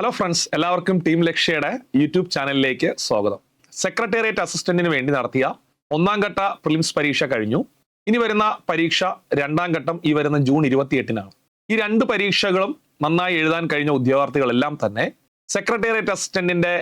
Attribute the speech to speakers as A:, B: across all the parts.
A: Hello friends എല്ലാവർക്കും team ലക്ഷ്യയുടെ YouTube ചാനലിലേക്ക് സ്വാഗതം. സെക്രട്ടേറിയറ്റ് അസിസ്റ്റന്റിന് വേണ്ടി നടത്തിയ ഒന്നാം ഘട്ട പ്രിലിംസ് പരീക്ഷ കഴിഞ്ഞു. ഇനി വരുന്ന പരീക്ഷ രണ്ടാം ഘട്ടം ഈ വരുന്ന ജൂൺ ഇരുപത്തിയെട്ടിനാണ്. ഈ രണ്ട് പരീക്ഷകളും നന്നായി എഴുതാൻ കഴിഞ്ഞ ഉദ്യോഗാർത്ഥികളെല്ലാം തന്നെ സെക്രട്ടേറിയറ്റ് അസിസ്റ്റന്റിന്റെ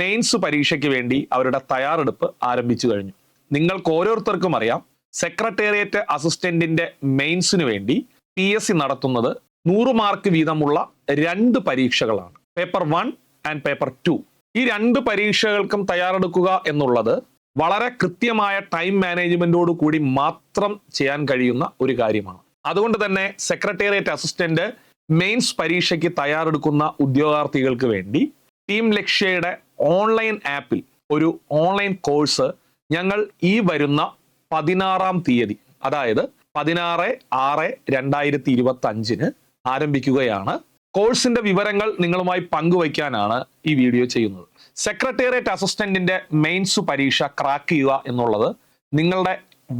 A: മെയിൻസ് പരീക്ഷയ്ക്ക് വേണ്ടി അവരുടെ തയ്യാറെടുപ്പ് ആരംഭിച്ചു കഴിഞ്ഞു. നിങ്ങൾക്ക് ഓരോരുത്തർക്കും അറിയാം സെക്രട്ടേറിയറ്റ് അസിസ്റ്റന്റിന്റെ മെയിൻസിന് വേണ്ടി പി എസ് സി നടത്തുന്നത് നൂറ് മാർക്ക് വീതമുള്ള രണ്ട് പരീക്ഷകളാണ്. Paper one and paper two. ഈ രണ്ട് പരീക്ഷകൾക്കും തയ്യാറെടുക്കുക എന്നുള്ളത് വളരെ കൃത്യമായ ടൈം മാനേജ്മെന്റോട് കൂടി മാത്രം ചെയ്യാൻ കഴിയുന്ന ഒരു കാര്യമാണ്. അതുകൊണ്ട് തന്നെ സെക്രട്ടേറിയറ്റ് അസിസ്റ്റന്റ് മെയിൻസ് പരീക്ഷയ്ക്ക് തയ്യാറെടുക്കുന്ന ഉദ്യോഗാർത്ഥികൾക്ക് വേണ്ടി ടീം ലക്ഷ്യയുടെ ഓൺലൈൻ ആപ്പിൽ ഒരു ഓൺലൈൻ കോഴ്സ് ഞങ്ങൾ ഈ വരുന്ന പതിനാറാം തീയതി അതായത് പതിനാറ് ആറ് രണ്ടായിരത്തി ഇരുപത്തി അഞ്ചിന് ആരംഭിക്കുകയാണ്. കോഴ്സിന്റെ വിവരങ്ങൾ നിങ്ങളുമായി പങ്കുവയ്ക്കാനാണ് ഈ വീഡിയോ ചെയ്യുന്നത്. സെക്രട്ടേറിയറ്റ് അസിസ്റ്റന്റിന്റെ മെയിൻസ് പരീക്ഷ ക്രാക്ക് ചെയ്യുക എന്നുള്ളത് നിങ്ങളുടെ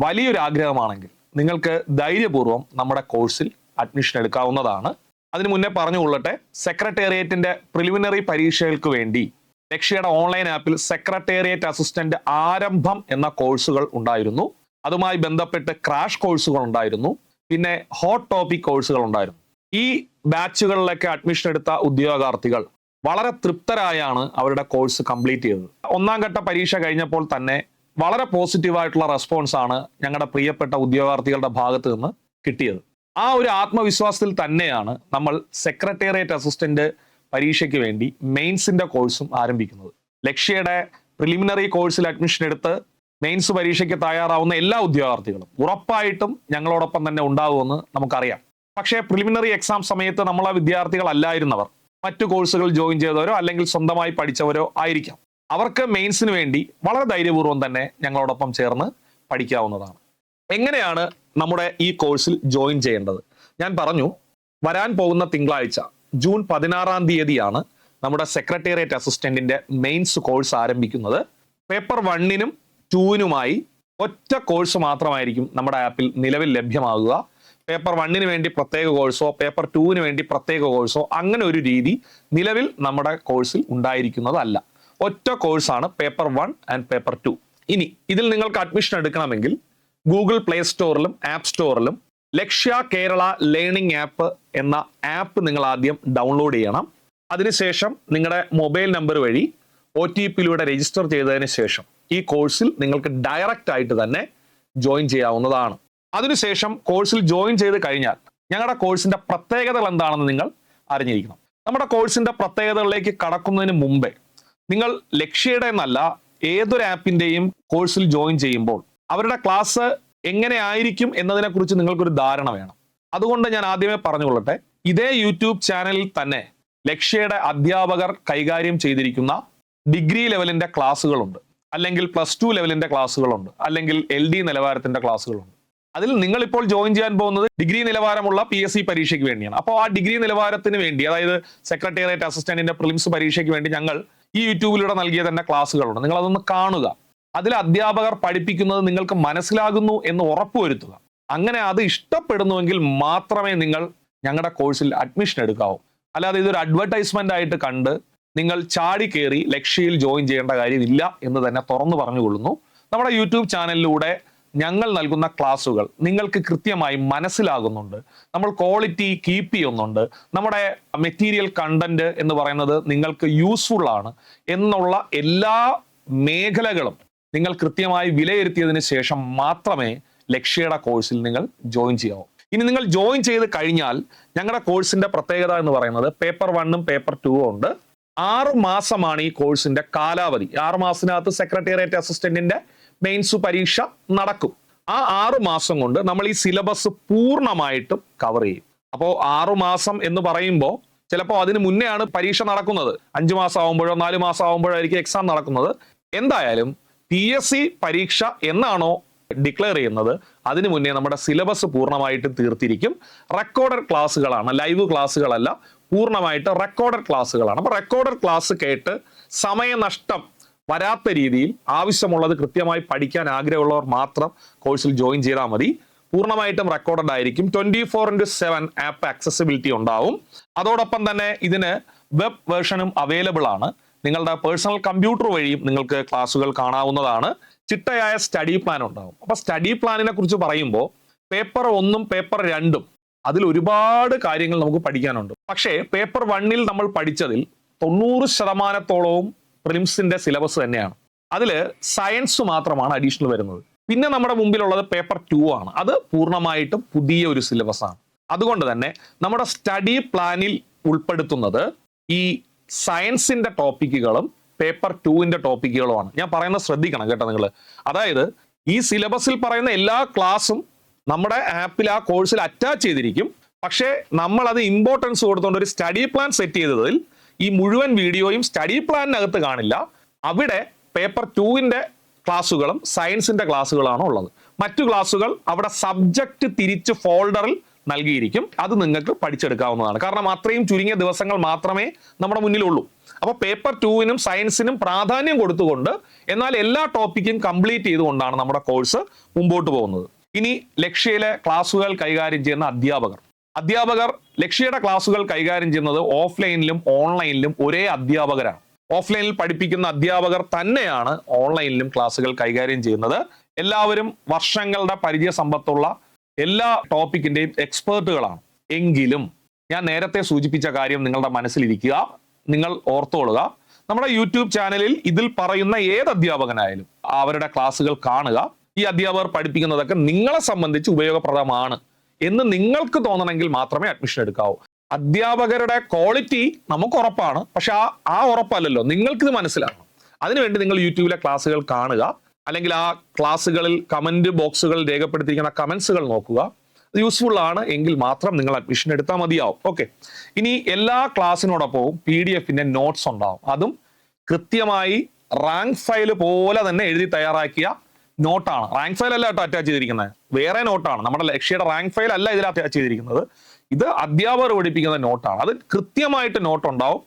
A: വലിയൊരു ആഗ്രഹമാണെങ്കിൽ നിങ്ങൾക്ക് ധൈര്യപൂർവം നമ്മുടെ കോഴ്സിൽ അഡ്മിഷൻ എടുക്കാവുന്നതാണ്. അതിനു മുന്നേ പറഞ്ഞുകൊള്ളട്ടെ സെക്രട്ടേറിയറ്റിന്റെ പ്രിലിമിനറി പരീക്ഷകൾക്ക് വേണ്ടി ലക്ഷ്യയുടെ ഓൺലൈൻ ആപ്പിൽ സെക്രട്ടേറിയറ്റ് അസിസ്റ്റന്റ് ആരംഭം എന്ന കോഴ്സുകൾ ഉണ്ടായിരുന്നു. അതുമായി ബന്ധപ്പെട്ട് ക്രാഷ് കോഴ്സുകൾ ഉണ്ടായിരുന്നു. പിന്നെ ഹോട്ട് ടോപ്പിക് കോഴ്സുകൾ ഉണ്ടായിരുന്നു. ഈ ബാച്ചുകളിലൊക്കെ അഡ്മിഷൻ എടുത്ത ഉദ്യോഗാർത്ഥികൾ വളരെ തൃപ്തരായാണ് അവരുടെ കോഴ്സ് കംപ്ലീറ്റ് ചെയ്തത്. ഒന്നാം ഘട്ട പരീക്ഷ കഴിഞ്ഞപ്പോൾ തന്നെ വളരെ പോസിറ്റീവായിട്ടുള്ള റെസ്പോൺസ് ആണ് ഞങ്ങളുടെ പ്രിയപ്പെട്ട ഉദ്യോഗാർത്ഥികളുടെ ഭാഗത്ത് നിന്ന് കിട്ടിയത്. ആ ഒരു ആത്മവിശ്വാസത്തിൽ തന്നെയാണ് നമ്മൾ സെക്രട്ടേറിയറ്റ് അസിസ്റ്റന്റ് പരീക്ഷയ്ക്ക് വേണ്ടി മെയിൻസിന്റെ കോഴ്സും ആരംഭിക്കുന്നത്. ലക്ഷ്യയുടെ പ്രിലിമിനറി കോഴ്സിൽ അഡ്മിഷൻ എടുത്ത് മെയിൻസ് പരീക്ഷയ്ക്ക് തയ്യാറാവുന്ന എല്ലാ ഉദ്യോഗാർത്ഥികളും ഉറപ്പായിട്ടും ഞങ്ങളോടൊപ്പം തന്നെ ഉണ്ടാവുമെന്ന് നമുക്കറിയാം. പക്ഷേ പ്രിലിമിനറി എക്സാം സമയത്ത് നമ്മൾ ആ വിദ്യാർത്ഥികളല്ലായിരുന്നവർ. മറ്റു കോഴ്സുകൾ ജോയിൻ ചെയ്തവരോ അല്ലെങ്കിൽ സ്വന്തമായി പഠിച്ചവരോ ആയിരിക്കാം. അവർക്ക് മെയിൻസിന് വേണ്ടി വളരെ ധൈര്യപൂർവം തന്നെ ഞങ്ങളോടൊപ്പം ചേർന്ന് പഠിക്കാവുന്നതാണ്. എങ്ങനെയാണ് നമ്മുടെ ഈ കോഴ്സിൽ ജോയിൻ ചെയ്യേണ്ടത്? ഞാൻ പറഞ്ഞു വരാൻ പോകുന്ന തിങ്കളാഴ്ച ജൂൺ പതിനാറാം തീയതിയാണ് നമ്മുടെ സെക്രട്ടേറിയറ്റ് അസിസ്റ്റന്റിന്റെ മെയിൻസ് കോഴ്സ് ആരംഭിക്കുന്നത്. പേപ്പർ വണ്ണിനും ടൂവിനുമായി ഒറ്റ കോഴ്സ് മാത്രമായിരിക്കും നമ്മുടെ ആപ്പിൽ നിലവിൽ ലഭ്യമാകുക. പേപ്പർ വണ്ണിന് വേണ്ടി പ്രത്യേക കോഴ്സോ പേപ്പർ ടൂവിന് വേണ്ടി പ്രത്യേക കോഴ്സോ അങ്ങനെ ഒരു രീതി നിലവിൽ നമ്മുടെ കോഴ്സിൽ ഉണ്ടായിരിക്കുന്നതല്ല. ഒറ്റ കോഴ്സാണ് paper one and paper two ഇനി ഇതിൽ നിങ്ങൾക്ക് അഡ്മിഷൻ എടുക്കണമെങ്കിൽ ഗൂഗിൾ പ്ലേ സ്റ്റോറിലും ആപ്പ് സ്റ്റോറിലും ലക്ഷ്യ കേരള ലേണിംഗ് ആപ്പ് എന്ന ആപ്പ് നിങ്ങൾ ആദ്യം ഡൗൺലോഡ് ചെയ്യണം. അതിനുശേഷം നിങ്ങളുടെ മൊബൈൽ നമ്പർ വഴി ഒ ടി പിയിലൂടെ രജിസ്റ്റർ ചെയ്തതിന് ശേഷം ഈ കോഴ്സിൽ നിങ്ങൾക്ക് ഡയറക്റ്റ് ആയിട്ട് തന്നെ ജോയിൻ ചെയ്യാവുന്നതാണ്. അതിനുശേഷം കോഴ്സിൽ ജോയിൻ ചെയ്ത് കഴിഞ്ഞാൽ ഞങ്ങളുടെ കോഴ്സിന്റെ പ്രത്യേകതകൾ എന്താണെന്ന് നിങ്ങൾ അറിഞ്ഞിരിക്കണം. നമ്മുടെ കോഴ്സിന്റെ പ്രത്യേകതകളിലേക്ക് കടക്കുന്നതിന് മുമ്പേ നിങ്ങൾ ലക്ഷ്യയുടെ എന്നല്ല ഏതൊരു ആപ്പിന്റെയും കോഴ്സിൽ ജോയിൻ ചെയ്യുമ്പോൾ അവരുടെ ക്ലാസ് എങ്ങനെ ആയിരിക്കും എന്നതിനെ കുറിച്ച് നിങ്ങൾക്കൊരു ധാരണ വേണം. അതുകൊണ്ട് ഞാൻ ആദ്യമേ പറഞ്ഞുകൊള്ളട്ടെ ഇതേ യൂട്യൂബ് ചാനലിൽ തന്നെ ലക്ഷ്യയുടെ അധ്യാപകർ കൈകാര്യം ചെയ്തിരിക്കുന്ന ഡിഗ്രി ലെവലിന്റെ ക്ലാസ്സുകളുണ്ട് അല്ലെങ്കിൽ പ്ലസ് ടു ലെവലിന്റെ ക്ലാസ്സുകളുണ്ട് അല്ലെങ്കിൽ എൽ ഡി നിലവാരത്തിന്റെ ക്ലാസ്സുകളുണ്ട് അതിൽ നിങ്ങൾ ഇപ്പോൾ ജോയിൻ ചെയ്യാൻ പോകുന്നത് ഡിഗ്രി നിലവാരമുള്ള പി എസ് സി പരീക്ഷയ്ക്ക് വേണ്ടിയാണ്. അപ്പോൾ ആ ഡിഗ്രി നിലവാരത്തിന് വേണ്ടി അതായത് സെക്രട്ടേറിയറ്റ് അസിസ്റ്റന്റിന്റെ പ്രിലിംസ് പരീക്ഷയ്ക്ക് വേണ്ടി ഞങ്ങൾ ഈ യൂട്യൂബിലൂടെ നൽകിയ തന്നെ ക്ലാസ്സുകളുണ്ട്. നിങ്ങൾ അതൊന്ന് കാണുക. അതിൽ അധ്യാപകർ പഠിപ്പിക്കുന്നത് നിങ്ങൾക്ക് മനസ്സിലാകുന്നു എന്ന് ഉറപ്പുവരുത്തുക അങ്ങനെ അത് ഇഷ്ടപ്പെടുന്നുവെങ്കിൽ മാത്രമേ നിങ്ങൾ ഞങ്ങളുടെ കോഴ്സിൽ അഡ്മിഷൻ എടുക്കാവൂ. അല്ലാതെ ഇതൊരു അഡ്വർടൈസ്മെന്റ് ആയിട്ട് കണ്ട് നിങ്ങൾ ചാടി കയറി ലക്ഷ്യയിൽ ജോയിൻ ചെയ്യേണ്ട കാര്യമില്ല എന്ന് തന്നെ തുറന്നു പറഞ്ഞുകൊള്ളുന്നു. നമ്മുടെ യൂട്യൂബ് ചാനലിലൂടെ ഞങ്ങൾ നൽകുന്ന ക്ലാസ്സുകൾ നിങ്ങൾക്ക് കൃത്യമായി മനസ്സിലാകുന്നുണ്ട്. നമ്മൾ ക്വാളിറ്റി കീപ്പ് ചെയ്യുന്നുണ്ട്. നമ്മുടെ മെറ്റീരിയൽ കണ്ടന്റ് എന്ന് പറയുന്നത് നിങ്ങൾക്ക് യൂസ്ഫുൾ ആണ് എന്നുള്ള എല്ലാ മേഖലകളും നിങ്ങൾ കൃത്യമായി വിലയിരുത്തിയതിന് ശേഷം മാത്രമേ ലക്ഷ്യയുടെ കോഴ്സിൽ നിങ്ങൾ ജോയിൻ ചെയ്യാവൂ. ഇനി നിങ്ങൾ ജോയിൻ ചെയ്ത് കഴിഞ്ഞാൽ ഞങ്ങളുടെ കോഴ്സിന്റെ പ്രത്യേകത എന്ന് പറയുന്നത് പേപ്പർ വണ്ണും പേപ്പർ ടൂവും ഉണ്ട്. ആറ് മാസമാണ് ഈ കോഴ്സിന്റെ കാലാവധി. ആറ് മാസത്തിനകത്ത് സെക്രട്ടേറിയറ്റ് അസിസ്റ്റന്റിന്റെ മെയിൻസ് പരീക്ഷ നടക്കും. ആ ആറ് മാസം കൊണ്ട് നമ്മൾ ഈ സിലബസ് പൂർണമായിട്ടും കവർ ചെയ്യും. അപ്പോൾ ആറു മാസം എന്ന് പറയുമ്പോൾ ചിലപ്പോൾ അതിന് മുന്നേ ആണ് പരീക്ഷ നടക്കുന്നത്. അഞ്ചു മാസം ആവുമ്പോഴോ നാല് മാസം ആവുമ്പോഴോ ആയിരിക്കും എക്സാം നടക്കുന്നത്. എന്തായാലും പി എസ് സി പരീക്ഷ എന്നാണോ ഡിക്ലെയർ ചെയ്യുന്നത് അതിനു മുന്നേ നമ്മുടെ സിലബസ് പൂർണമായിട്ട് തീർത്തിരിക്കും. റെക്കോർഡഡ് ക്ലാസ്സുകളാണ് ലൈവ് ക്ലാസ്സുകളല്ല പൂർണമായിട്ട് റെക്കോർഡഡ് ക്ലാസ്സുകളാണ് അപ്പോൾ റെക്കോർഡഡ് ക്ലാസ് കേട്ട് സമയനഷ്ടം വരാത്ത രീതിയിൽ ആവശ്യമുള്ളത് കൃത്യമായി പഠിക്കാൻ ആഗ്രഹമുള്ളവർ മാത്രം കോഴ്സിൽ ജോയിൻ ചെയ്താൽ മതി. പൂർണമായിട്ടും റെക്കോർഡഡ് ആയിരിക്കും. Twenty four into seven app accessibility ഉണ്ടാവും. അതോടൊപ്പം തന്നെ ഇതിന് വെബ് വേർഷനും അവൈലബിൾ ആണ്. നിങ്ങളുടെ പേഴ്സണൽ കമ്പ്യൂട്ടർ വഴിയും നിങ്ങൾക്ക് ക്ലാസ്സുകൾ കാണാവുന്നതാണ്. ചിട്ടയായ സ്റ്റഡി പ്ലാൻ ഉണ്ടാവും. അപ്പൊ സ്റ്റഡി പ്ലാനിനെ കുറിച്ച് പറയുമ്പോൾ പേപ്പർ ഒന്നും പേപ്പർ രണ്ടും അതിൽ ഒരുപാട് കാര്യങ്ങൾ നമുക്ക് പഠിക്കാനുണ്ട്. പക്ഷേ പേപ്പർ വണ്ണിൽ നമ്മൾ പഠിച്ചതിൽ തൊണ്ണൂറ് ശതമാനത്തോളവും പ്രിലിംസിന്റെ സിലബസ് തന്നെയാണ്. അതിൽ സയൻസ് മാത്രമാണ് അഡീഷണൽ വരുന്നത്. പിന്നെ നമ്മുടെ മുമ്പിലുള്ളത് പേപ്പർ ടു ആണ്. അത് പൂർണമായിട്ടും പുതിയ ഒരു സിലബസ് ആണ്. അതുകൊണ്ട് തന്നെ നമ്മുടെ സ്റ്റഡി പ്ലാനിൽ ഉൾപ്പെടുത്തുന്നത് ഈ സയൻസിന്റെ ടോപ്പിക്കുകളും പേപ്പർ ടുവിന്റെ ടോപ്പിക്കുകളുമാണ്. ഞാൻ പറയുന്നത് ശ്രദ്ധിക്കണം കേട്ടോ നിങ്ങൾ അതായത് ഈ സിലബസിൽ പറയുന്ന എല്ലാ ക്ലാസ്സും നമ്മുടെ ആപ്പിൽ ആ കോഴ്സിൽ അറ്റാച്ച് ചെയ്തിരിക്കും. പക്ഷേ നമ്മൾ അത് ഇമ്പോർട്ടൻസ് കൊടുത്തുകൊണ്ട് ഒരു സ്റ്റഡി പ്ലാൻ സെറ്റ് ചെയ്തതിൽ ഈ മുഴുവൻ വീഡിയോയും സ്റ്റഡി പ്ലാനിനകത്ത് കാണില്ല. അവിടെ പേപ്പർ ടൂവിന്റെ ക്ലാസ്സുകളും സയൻസിന്റെ ക്ലാസ്സുകളാണ് ഉള്ളത്. മറ്റു ക്ലാസ്സുകൾ അവിടെ സബ്ജക്റ്റ് തിരിച്ച് ഫോൾഡറിൽ നൽകിയിരിക്കും. അത് നിങ്ങൾക്ക് പഠിച്ചെടുക്കാവുന്നതാണ്. കാരണം അത്രയും ചുരുങ്ങിയ ദിവസങ്ങൾ മാത്രമേ നമ്മുടെ മുന്നിലുള്ളൂ. അപ്പോൾ പേപ്പർ ടുവിനും സയൻസിനും പ്രാധാന്യം കൊടുത്തുകൊണ്ട് എന്നാൽ എല്ലാ ടോപ്പിക്കും കംപ്ലീറ്റ് ചെയ്തുകൊണ്ടാണ് നമ്മുടെ കോഴ്സ് മുമ്പോട്ട് പോകുന്നത്. ഇനി ലക്ഷ്യയിലെ ക്ലാസ്സുകൾ കൈകാര്യം ചെയ്യുന്ന അധ്യാപകർ. അധ്യാപകർ ലക്ഷ്യയുടെ ക്ലാസ്സുകൾ കൈകാര്യം ചെയ്യുന്നത് ഓഫ്ലൈനിലും ഓൺലൈനിലും ഒരേ അധ്യാപകരാണ്. ഓഫ്ലൈനിൽ പഠിപ്പിക്കുന്ന അധ്യാപകർ തന്നെയാണ് ഓൺലൈനിലും ക്ലാസ്സുകൾ കൈകാര്യം ചെയ്യുന്നത്. എല്ലാവരും വർഷങ്ങളുടെ പരിചയ സമ്പത്തുള്ള എല്ലാ ടോപ്പിക്കിന്റെയും എക്സ്പേർട്ടുകളാണ്. എങ്കിലും ഞാൻ നേരത്തെ സൂചിപ്പിച്ച കാര്യം നിങ്ങളുടെ മനസ്സിലിരിക്കുക. നിങ്ങൾ ഓർത്തോളുക. നമ്മുടെ യൂട്യൂബ് ചാനലിൽ ഇതിൽ പറയുന്ന ഏത് അധ്യാപകനായാലും അവരുടെ ക്ലാസ്സുകൾ കാണുക. ഈ അധ്യാപകർ പഠിപ്പിക്കുന്നതൊക്കെ നിങ്ങളെ സംബന്ധിച്ച് ഉപയോഗപ്രദമാണ്. എന്ന് നിങ്ങൾക്ക് തോന്നണമെങ്കിൽ മാത്രമേ അഡ്മിഷൻ എടുക്കാവൂ. അധ്യാപകരുടെ ക്വാളിറ്റി നമുക്ക് ഉറപ്പാണ്. പക്ഷെ ആ ആ ഉറപ്പല്ലല്ലോ. നിങ്ങൾക്കിത് മനസ്സിലാക്കണം അതിനുവേണ്ടി നിങ്ങൾ യൂട്യൂബിലെ ക്ലാസ്സുകൾ കാണുക. അല്ലെങ്കിൽ ആ ക്ലാസ്സുകളിൽ കമന്റ് ബോക്സുകൾ രേഖപ്പെടുത്തിയിരിക്കുന്ന കമന്റ്സുകൾ നോക്കുക. യൂസ്ഫുൾ ആണ് എങ്കിൽ മാത്രം നിങ്ങൾ അഡ്മിഷൻ എടുത്താൽ മതിയാവും. ഓക്കെ ഇനി എല്ലാ ക്ലാസ്സിനോടൊപ്പവും പി ഡി എഫിന്റെ നോട്ട്സ് ഉണ്ടാവും. അതും കൃത്യമായി റാങ്ക് ഫയൽ പോലെ തന്നെ എഴുതി തയ്യാറാക്കിയ നോട്ടാണ്. റാങ്ക് ഫയൽ അല്ല കേട്ടോ അറ്റാച്ച് ചെയ്തിരിക്കുന്നത് വേറെ നോട്ടാണ്. നമ്മുടെ ലക്ഷ്യയുടെ റാങ്ക് ഫയൽ അല്ല ഇതിൽ അറ്റാച്ച് ചെയ്തിരിക്കുന്നത്. ഇത് അധ്യാപകർ പഠിപ്പിക്കുന്ന നോട്ടാണ്. അത് കൃത്യമായിട്ട് നോട്ട് ഉണ്ടാവും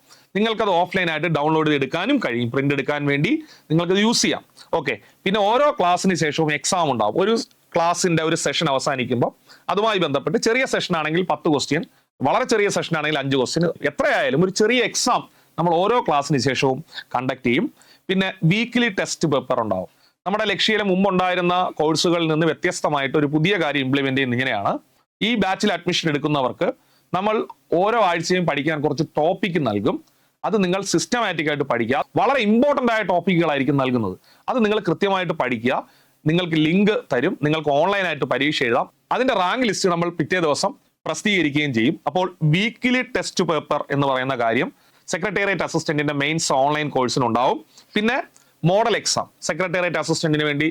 A: അത് ഓഫ്ലൈൻ ആയിട്ട് ഡൗൺലോഡ് ചെയ്ത് എടുക്കാനും കഴിയും. പ്രിന്റ് എടുക്കാൻ വേണ്ടി നിങ്ങൾക്ക് യൂസ് ചെയ്യാം. ഓക്കെ പിന്നെ ഓരോ ക്ലാസ്സിന് ശേഷവും എക്സാം ഉണ്ടാവും. ഒരു ക്ലാസ്സിന്റെ ഒരു സെഷൻ അവസാനിക്കുമ്പോൾ അതുമായി ബന്ധപ്പെട്ട് ചെറിയ സെഷൻ ആണെങ്കിൽ പത്ത് ക്വസ്റ്റ്യൻ വളരെ ചെറിയ സെഷൻ ആണെങ്കിൽ അഞ്ച് ക്വസ്റ്റ്യൻ എത്രയായാലും ഒരു ചെറിയ എക്സാം നമ്മൾ ഓരോ ക്ലാസ്സിന് ശേഷവും കണ്ടക്ട് ചെയ്യും. പിന്നെ വീക്കിലി ടെസ്റ്റ് പേപ്പർ ഉണ്ടാവും. നമ്മുടെ ലക്ഷ്യയിലെ മുമ്പുണ്ടായിരുന്ന കോഴ്സുകളിൽ നിന്ന് വ്യത്യസ്തമായിട്ട് ഒരു പുതിയ കാര്യം ഇംപ്ലിമെന്റ് ചെയ്യുന്ന ഇങ്ങനെയാണ്. ഈ ബാച്ചിൽ അഡ്മിഷൻ എടുക്കുന്നവർക്ക് നമ്മൾ ഓരോ ആഴ്ചയും പഠിക്കാൻ കുറച്ച് ടോപ്പിക് നൽകും. അത് നിങ്ങൾ സിസ്റ്റമാറ്റിക് ആയിട്ട് പഠിക്കുക. വളരെ ഇമ്പോർട്ടന്റ് ആയ ടോപ്പിക്കുകളായിരിക്കും നൽകുന്നത്. അത് നിങ്ങൾ കൃത്യമായിട്ട് പഠിക്കുക. നിങ്ങൾക്ക് ലിങ്ക് തരും. നിങ്ങൾക്ക് ഓൺലൈനായിട്ട് പരീക്ഷ എഴുതാം. അതിന്റെ റാങ്ക് ലിസ്റ്റ് നമ്മൾ പിറ്റേ ദിവസം പ്രസിദ്ധീകരിക്കുകയും ചെയ്യും. അപ്പോൾ വീക്കിലി ടെസ്റ്റ് പേപ്പർ എന്ന് പറയുന്ന കാര്യം സെക്രട്ടേറിയറ്റ് അസിസ്റ്റന്റിന്റെ മെയിൻസ് ഓൺലൈൻ കോഴ്സിനുണ്ടാവും പിന്നെ മോഡൽ എക്സാം സെക്രട്ടേറിയറ്റ് അസിസ്റ്റന്റിന് വേണ്ടി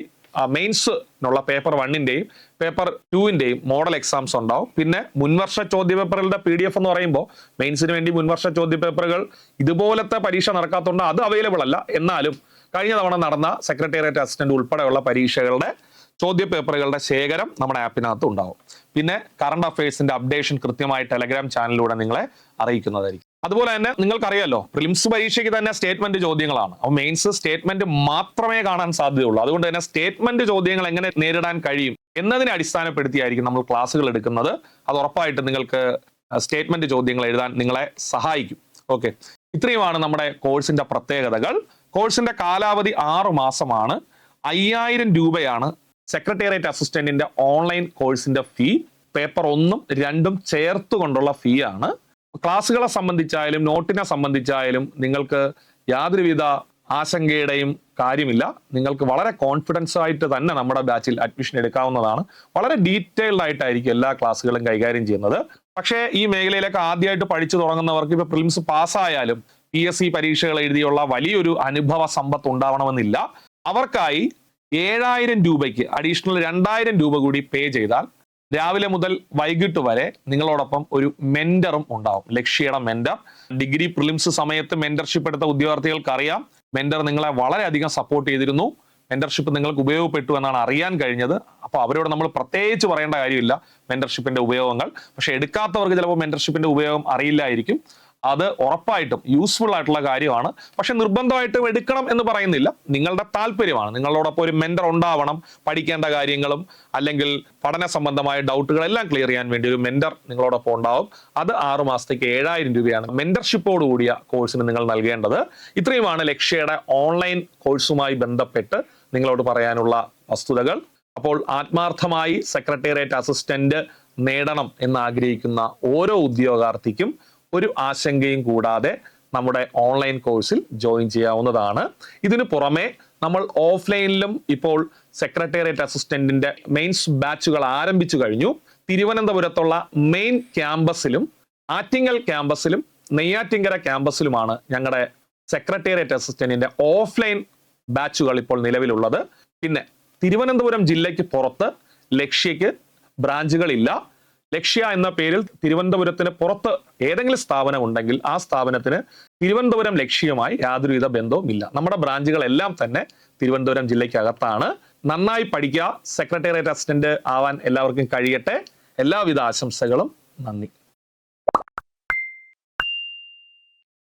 A: മെയിൻസ് ഉള്ള പേപ്പർ വണ്ണിന്റെയും പേപ്പർ ടുവിന്റെയും മോഡൽ എക്സാംസ് ഉണ്ടാവും. പിന്നെ മുൻവർഷ ചോദ്യ പേപ്പറുകളുടെ പി ഡി എഫ് എന്ന് പറയുമ്പോൾ മെയിൻസിന് വേണ്ടി മുൻവർഷ ചോദ്യ പേപ്പറുകൾ ഇതുപോലത്തെ പരീക്ഷ നടക്കാത്തതുകൊണ്ട് അത് അവൈലബിൾ അല്ല. എന്നാലും കഴിഞ്ഞ തവണ നടന്ന സെക്രട്ടേറിയറ്റ് അസിസ്റ്റന്റ് ഉൾപ്പെടെയുള്ള പരീക്ഷകളുടെ ചോദ്യ പേപ്പറുകളുടെ ശേഖരം നമ്മുടെ ആപ്പിനകത്ത് ഉണ്ടാവും. പിന്നെ കറണ്ട് അഫയേഴ്സിന്റെ അപ്ഡേഷൻ കൃത്യമായി ടെലഗ്രാം ചാനലിലൂടെ നിങ്ങളെ അറിയിക്കുന്നതായിരിക്കും. അതുപോലെ തന്നെ നിങ്ങൾക്കറിയാലോ പ്രിലിംസ് പരീക്ഷയ്ക്ക് തന്നെ സ്റ്റേറ്റ്മെന്റ് ചോദ്യങ്ങളാണ്. അപ്പോൾ മെയിൻസ് സ്റ്റേറ്റ്മെന്റ് മാത്രമേ കാണാൻ സാധ്യതയുള്ളൂ. അതുകൊണ്ട് തന്നെ സ്റ്റേറ്റ്മെന്റ് ചോദ്യങ്ങൾ എങ്ങനെ നേരിടാൻ കഴിയും എന്നതിനെ അടിസ്ഥാനപ്പെടുത്തിയായിരിക്കും നമ്മൾ ക്ലാസ്സുകൾ എടുക്കുന്നത്. അത് ഉറപ്പായിട്ട് നിങ്ങൾക്ക് സ്റ്റേറ്റ്മെന്റ് ചോദ്യങ്ങൾ എഴുതാൻ നിങ്ങളെ സഹായിക്കും. ഓക്കെ. ഇത്രയുമാണ് നമ്മുടെ കോഴ്സിന്റെ പ്രത്യേകതകൾ. കോഴ്സിന്റെ കാലാവധി ആറ് മാസമാണ്. അയ്യായിരം രൂപയാണ് സെക്രട്ടേറിയറ്റ് അസിസ്റ്റന്റിന്റെ ഓൺലൈൻ കോഴ്സിന്റെ ഫീ. പേപ്പർ ഒന്നും രണ്ടും ചേർത്തുകൊണ്ടുള്ള ഫീ ആണ് ക്ലാസ്സുകളെ സംബന്ധിച്ചായാലും നോട്ടിനെ സംബന്ധിച്ചായാലും നിങ്ങൾക്ക് യാതൊരുവിധ ആശങ്കയുടെയും കാര്യമില്ല. നിങ്ങൾക്ക് വളരെ കോൺഫിഡൻസ് ആയിട്ട് തന്നെ നമ്മുടെ ബാച്ചിൽ അഡ്മിഷൻ എടുക്കാവുന്നതാണ്. വളരെ ഡീറ്റെയിൽഡ് ആയിട്ടായിരിക്കും എല്ലാ ക്ലാസ്സുകളും കൈകാര്യം ചെയ്യുന്നത്. പക്ഷേ ഈ മേഖലയിലേക്ക് ആദ്യമായിട്ട് പഠിച്ചു തുടങ്ങുന്നവർക്ക് ഇപ്പൊ പ്രിലിംസ് പാസ്സായാലും പി എസ് സി പരീക്ഷകൾ എഴുതിയുള്ള വലിയൊരു അനുഭവ സമ്പത്ത് ഉണ്ടാവണമെന്നില്ല. അവർക്കായി ഏഴായിരം രൂപയ്ക്ക് അഡീഷണൽ രണ്ടായിരം രൂപ കൂടി പേ ചെയ്താൽ രാവിലെ മുതൽ വൈകിട്ട് വരെ നിങ്ങളോടൊപ്പം ഒരു മെന്ററും ഉണ്ടാവും. ലക്ഷ്യയുടെ മെന്റർ ഡിഗ്രി പ്രിലിംസ് സമയത്ത് മെന്റർഷിപ്പ് എടുത്ത ഉദ്യോഗാർത്ഥികൾക്ക് അറിയാം മെന്റർ നിങ്ങളെ വളരെയധികം സപ്പോർട്ട് ചെയ്തിരുന്നു. മെന്റർഷിപ്പ് നിങ്ങൾക്ക് ഉപയോഗപ്പെട്ടു എന്നാണ് അറിയാൻ കഴിഞ്ഞത്. അപ്പോൾ അവരോട് നമ്മൾ പ്രത്യേകിച്ച് പറയേണ്ട കാര്യമില്ല. മെന്റർഷിപ്പിന്റെ ഉപയോഗങ്ങൾ. പക്ഷെ എടുക്കാത്തവർക്ക് ചിലപ്പോൾ മെന്റർഷിപ്പിന്റെ ഉപയോഗം അറിയില്ലായിരിക്കും. അത് ഉറപ്പായിട്ടും യൂസ്ഫുൾ ആയിട്ടുള്ള കാര്യമാണ്. പക്ഷെ നിർബന്ധമായിട്ടും എടുക്കണം എന്ന് പറയുന്നില്ല. നിങ്ങളുടെ താല്പര്യമാണ്. നിങ്ങളോടൊപ്പം ഒരു മെന്റർ ഉണ്ടാവണം പഠിക്കേണ്ട കാര്യങ്ങളും അല്ലെങ്കിൽ പഠന സംബന്ധമായ ഡൗട്ടുകളെല്ലാം ക്ലിയർ ചെയ്യാൻ വേണ്ടി ഒരു മെന്റർ നിങ്ങളോടൊപ്പം ഉണ്ടാവും. അത് ആറു മാസത്തേക്ക് ഏഴായിരം രൂപയാണ് മെന്റർഷിപ്പോട് കൂടിയ കോഴ്സിന് നിങ്ങൾ നൽകേണ്ടത്. ഇത്രയുമാണ് ലക്ഷ്യയുടെ ഓൺലൈൻ കോഴ്സുമായി ബന്ധപ്പെട്ട് നിങ്ങളോട് പറയാനുള്ള വസ്തുതകൾ. അപ്പോൾ ആത്മാർത്ഥമായി സെക്രട്ടേറിയറ്റ് അസിസ്റ്റന്റ് നേടണം എന്ന് ആഗ്രഹിക്കുന്ന ഓരോ ഉദ്യോഗാർത്ഥിക്കും ഒരു ആശങ്കയും കൂടാതെ നമ്മുടെ ഓൺലൈൻ കോഴ്സിൽ ജോയിൻ ചെയ്യാവുന്നതാണ്. ഇതിനു പുറമെ നമ്മൾ ഓഫ്ലൈനിലും ഇപ്പോൾ സെക്രട്ടേറിയറ്റ് അസിസ്റ്റന്റിന്റെ മെയിൻസ് ബാച്ചുകൾ ആരംഭിച്ചു കഴിഞ്ഞു. തിരുവനന്തപുരത്തുള്ള മെയിൻ ക്യാമ്പസിലും ആറ്റിങ്ങൽ ക്യാമ്പസിലും നെയ്യാറ്റിങ്കര ക്യാമ്പസിലുമാണ് ഞങ്ങളുടെ സെക്രട്ടേറിയറ്റ് അസിസ്റ്റന്റിന്റെ ഓഫ്ലൈൻ ബാച്ചുകൾ ഇപ്പോൾ നിലവിലുള്ളത്. പിന്നെ തിരുവനന്തപുരം ജില്ലയ്ക്ക് പുറത്ത് ലക്ഷ്യക്ക് ബ്രാഞ്ചുകളില്ല ലക്ഷ്യ എന്ന പേരിൽ തിരുവനന്തപുരത്തിന് പുറത്ത് ഏതെങ്കിലും സ്ഥാപനം ഉണ്ടെങ്കിൽ ആ സ്ഥാപനത്തിന് തിരുവനന്തപുരം ലക്ഷ്യവുമായി യാതൊരുവിധ ബന്ധവും ഇല്ല നമ്മുടെ ബ്രാഞ്ചുകളെല്ലാം തന്നെ തിരുവനന്തപുരം ജില്ലയ്ക്കകത്താണ്. നന്നായി പഠിക്കുക സെക്രട്ടേറിയറ്റ് അസിസ്റ്റന്റ് ആവാൻ എല്ലാവർക്കും കഴിയട്ടെ. എല്ലാവിധ ആശംസകളും നന്ദി.